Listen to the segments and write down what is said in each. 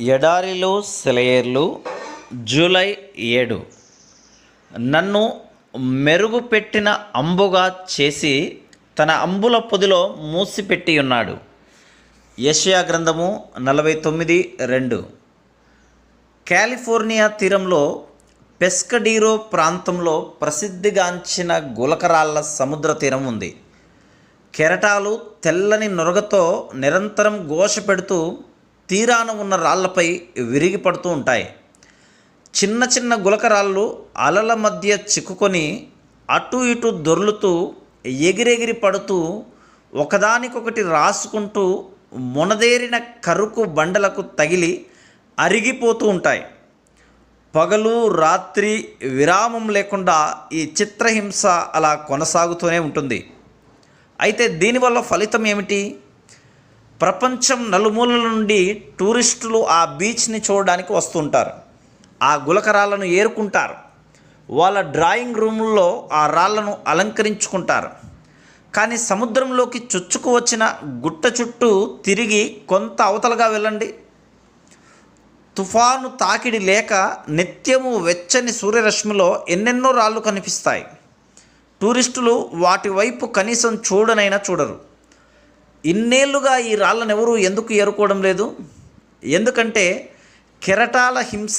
ఎడారిలో సెలయర్లు జూలై ఏడు. నన్ను మెరుగుపెట్టిన అంబుగా చేసి తన అంబుల పొదిలో మూసిపెట్టి ఉన్నాడు యషయా గ్రంథము నలభై తొమ్మిది రెండు. కాలిఫోర్నియా తీరంలో పెస్కడీరో ప్రాంతంలో ప్రసిద్ధిగాంచిన గులకరాళ్ళ సముద్ర తీరం ఉంది. కెరటాలు తెల్లని నొరగతో నిరంతరం ఘోష పెడుతూ తీరాన ఉన్న రాళ్ళపై విరిగి పడుతూ ఉంటాయి. చిన్న చిన్న గులకరాళ్ళు అలల మధ్య చిక్కుకొని అటు ఇటు దొర్లుతూ ఎగిరెగిరి పడుతూ ఒకదానికొకటి రాసుకుంటూ మునదేరిన కరుకు బండలకు తగిలి అరిగిపోతూ ఉంటాయి. పగలు రాత్రి విరామం లేకుండా ఈ చిత్రహింస అలా కొనసాగుతూనే ఉంటుంది. అయితే దీనివల్ల ఫలితం ఏమిటి? ప్రపంచం నలుమూలల నుండి టూరిస్టులు ఆ బీచ్ని చూడడానికి వస్తుంటారు. ఆ గులకరాలను ఏరుకుంటారు. వాళ్ళ డ్రాయింగ్ రూముల్లో ఆ రాళ్ళను అలంకరించుకుంటారు. కానీ సముద్రంలోకి చొచ్చుకు వచ్చిన గుట్ట చుట్టూ తిరిగి కొంత అవతలగా వెళ్ళండి. తుఫాను తాకిడి లేక నిత్యము వెచ్చని సూర్యరశ్మిలో ఎన్నెన్నో రాళ్ళు కనిపిస్తాయి. టూరిస్టులు వాటి వైపు కనీసం చూడనైనా చూడరు. ఇన్నేళ్ళుగా ఈ రాళ్ళను ఎవరు ఎందుకు ఏరుకోవడం లేదు? ఎందుకంటే కెరటాల హింస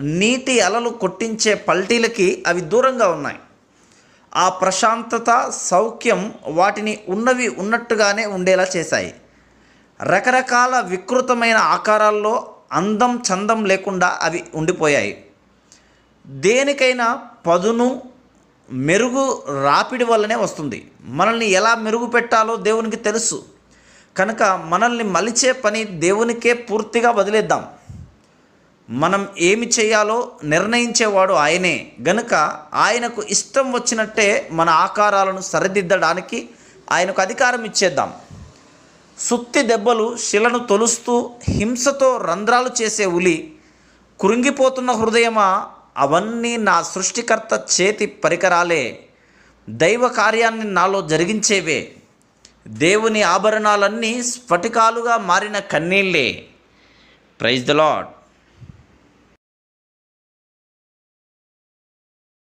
నీటి అలలు కొట్టించే పల్టీలకి అవి దూరంగా ఉన్నాయి. ఆ ప్రశాంతత సౌఖ్యం వాటిని ఉన్నవి ఉన్నట్టుగానే ఉండేలా చేశాయి. రకరకాల వికృతమైన ఆకారాల్లో అందం చందం లేకుండా అవి ఉండిపోయాయి. దేనికైనా పదును మెరుగు రాపిడి వల్లనే వస్తుంది. మనల్ని ఎలా మెరుగు పెట్టాలో దేవునికి తెలుసు. కనుక మనల్ని మలిచే పని దేవునికే పూర్తిగా వదిలేద్దాం. మనం ఏమి చేయాలో నిర్ణయించేవాడు ఆయనే. గనుక ఆయనకు ఇష్టం వచ్చినట్టే మన ఆకారాలను సరిదిద్దడానికి ఆయనకు అధికారం ఇచ్చేద్దాం. సుత్తి దెబ్బలు శిలను తొలుస్తూ హింసతో రంధ్రాలు చేసే ఉలి కృంగిపోతున్న హృదయమా? అవన్నీ నా సృష్టికర్త చేతి పరికరాలే. దైవ కార్యాన్ని నాలో జరిగించేవే. దేవుని ఆభరణాలన్నీ స్ఫటికాలుగా మారిన కన్నీళ్ళే. Praise the lord